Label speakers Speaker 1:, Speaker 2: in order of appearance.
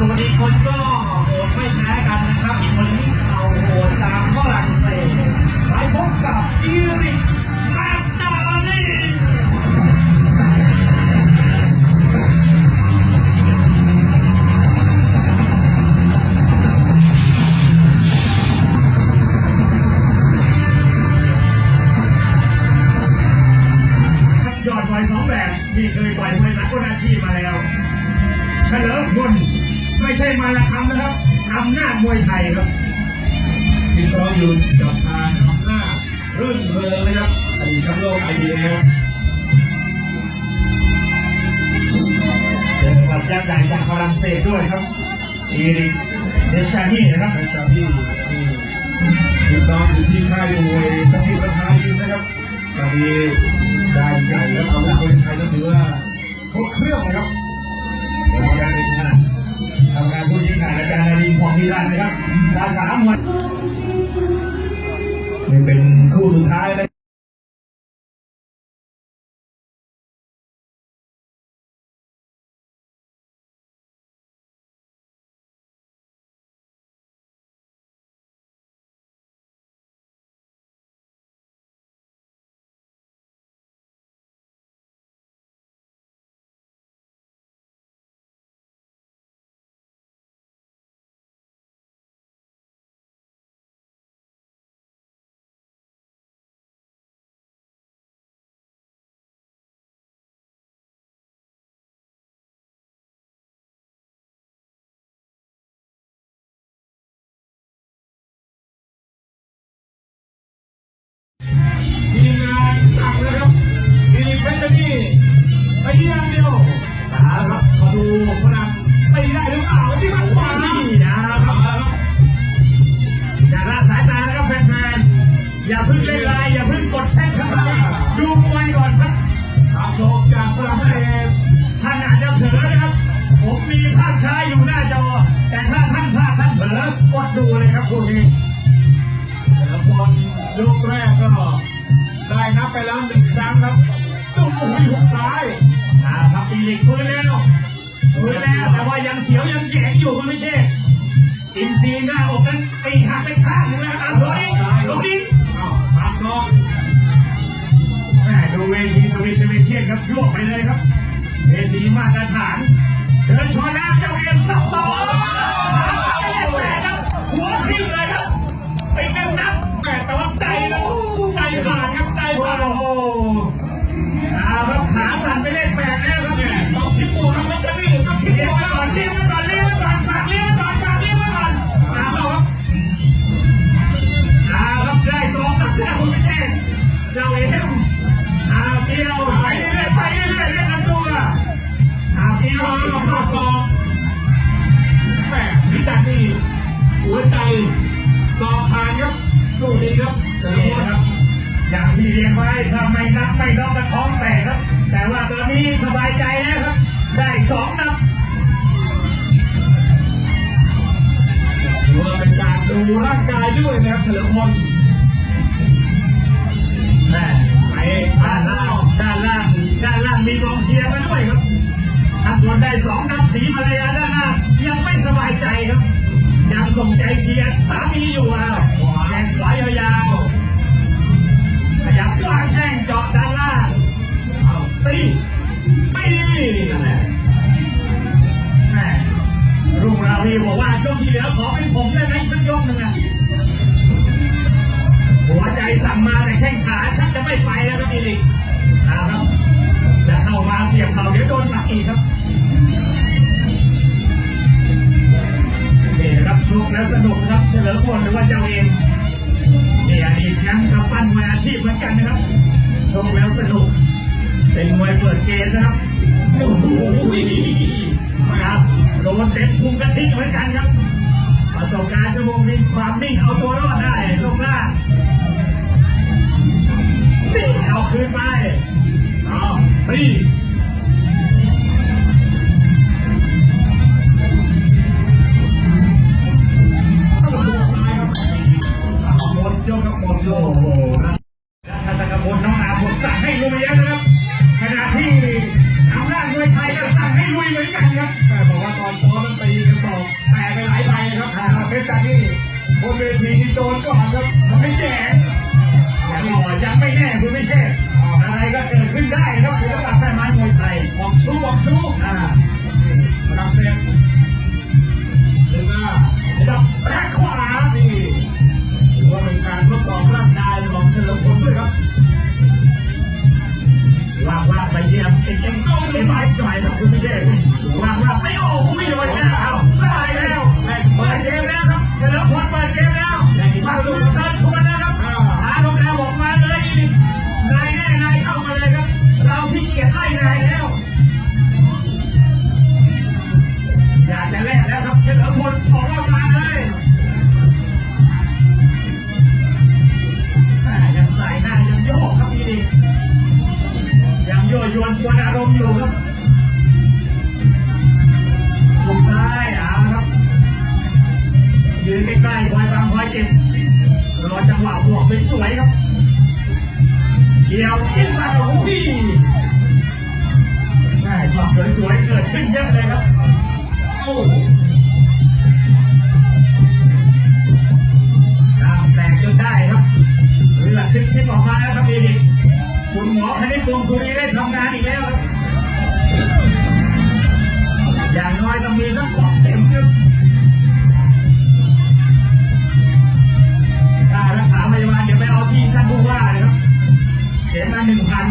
Speaker 1: สวนอีกคนก็โหดไม่แพ้กันนะครับอีกคนนี้เข่าโหดจากฝรั่งเศสไปพบกับอีริกแมกดาลี
Speaker 2: ครับยอดมวยสองแบบที่เคยต่อยมวยสากลอาชีพมาแล้วเฉลิมพล ไม่ใช่มาละคำนะครับอำนาจมวยไทยครับ
Speaker 3: ที่ซ้อมอยู่กับทางอำนาจรื่นเริงนะครับอดีตแชมป์โลกไอเดียนะครับ
Speaker 2: เจอกับยักษ์ใหญ่จากฝรั่งเศสด้วยครับอีริกเดชานี่นะครับ
Speaker 3: เป็นจากที่ที่ที่ซ้อมอยู่ที่ค่ายมวยสถิตประธานยิมนะครับตอนนี้ได้ใหญ่แล้วเอาละคนไทยก็ถือว่าครบเครื่องนะครับ
Speaker 2: ย์นารินทร์ของทีรันนะครับภาษามวยนี่เป็นคู่สุดท้ายนะ
Speaker 3: พิ่งเล่น
Speaker 2: ไลน์อย่าเพิ่งกดแชร์ครับดูมวยก่อนครับ
Speaker 3: ทางโชคจากฝรั่งเศส
Speaker 2: ท่านอาจจะเผลอนะครับ ผมมีภาพช้าอยู่หน้าจอ แต่ถ้าท่านพลาดท่านเผลอกดดูเลยครับพวกนี้
Speaker 3: แต่ละคนยกแรกก็ได้นับไปแล้วหนึ่งครั้งครับตุ้มโอ้ยหุกซ้าย
Speaker 2: อ่าครับอีลิกฟื้นแล้วฟื้นแล้วแต่ว่ายังเสียวยังแยงอยู่คุณไม่ใช่ อินซีหน้าอกนั้นตีหักไปข้างหนึงแล้วอะตรงนี้ตรงนี้
Speaker 3: อ้าวปากซอง
Speaker 2: แม่ดูเวทีสวิตเซอร์เชียนครับยั่วไปเลยครับเวทีมาตรฐานเดินชนแล้วเจ้าเอ็มสับสองแม่ครับหัวทิ่มเรั ครับเฉ
Speaker 3: ลิม
Speaker 2: นี่
Speaker 3: พล
Speaker 2: ค
Speaker 3: ค
Speaker 2: รับ อย่างที่เรียนไว้ถ้าไม่นับไม่น็อกกระท้องแตกครับ แต่ว่าตอนนี้สบายใจแล้วครับ ได้สองนับ
Speaker 3: ถือว่าเป็นการดูร่างกายด้วยนะครับเฉลิมพล
Speaker 2: แม่ไปด้านล่างด้านล่างด้านล่างมีกองเชียร์มาด้วยครับทำบนได้สองนับสีภรรยาด้านหน้ายังไม่สบายใจครับ ยังส่งใจเชียร์สามีอยู่อะ สั่งมาแต่แข้งขาชักจะไม่ไปแล้วครับอีลิกเอาครับจะเข้ามาเสียบเขาเดี๋ยวโดนหนักอีกครับนี่ครับชกแล้วสนุกครับเฉลิมพลหรือว่าเจ้าเองนี่อดีตแชมป์กับปั้นมวยอาชีพเหมือนกันนะครับชกแล้วสนุกเป็นมวยเปิดเกมนะครับโอ้โหครับโดนเต็มพุงกระทิเหมือนกันครับประสบการณ์ชั่วโมงนี้ความนิ่งเอาตัวรอดได้ลงล่างนี่เอา คืนไป
Speaker 3: เอาตี
Speaker 2: หมดโยกกับหมดโยโอ้โหนะคาะกบนน้องาผมสั่ให้ลุยนะครับ ขณะที่ทำด้านวยไทยก็สั่งให้ลุยเหมือนกันครับ
Speaker 3: แต่บอกว่าตอนซ้อมมันตีกันสองแต่ไปหลายใบนะครับเพชรจันนี่บนเวทีโดนก่อนครับ
Speaker 2: ไม่แจก วนชวนอารมณ์อยู่ครับลงซ้ายอาครับ ยื
Speaker 1: นใกล้ๆคอยฟั
Speaker 2: งค
Speaker 3: อยเก็บรอ
Speaker 2: จังหวะ
Speaker 3: บวกสวยครับ
Speaker 2: เกี่ยวขึ้นมาโอ้โหใช่ช็อตสวยๆเกิดขึ้นเยอะเลยครับ โอ้แตกจนได้ครับเหลือซิปๆออกมาแล้วครับเอริก คุณหมอคณิตวงสุรีได้ทำงานอีกแล้ว อย่างน้อยต้องมีทั้งสองเข็มขึ้นค่ารรักษาพยาบาลเดี๋ยวไปเอาที่ท่านผู้ว่าเลยครับเข็มละหนึ่งพัน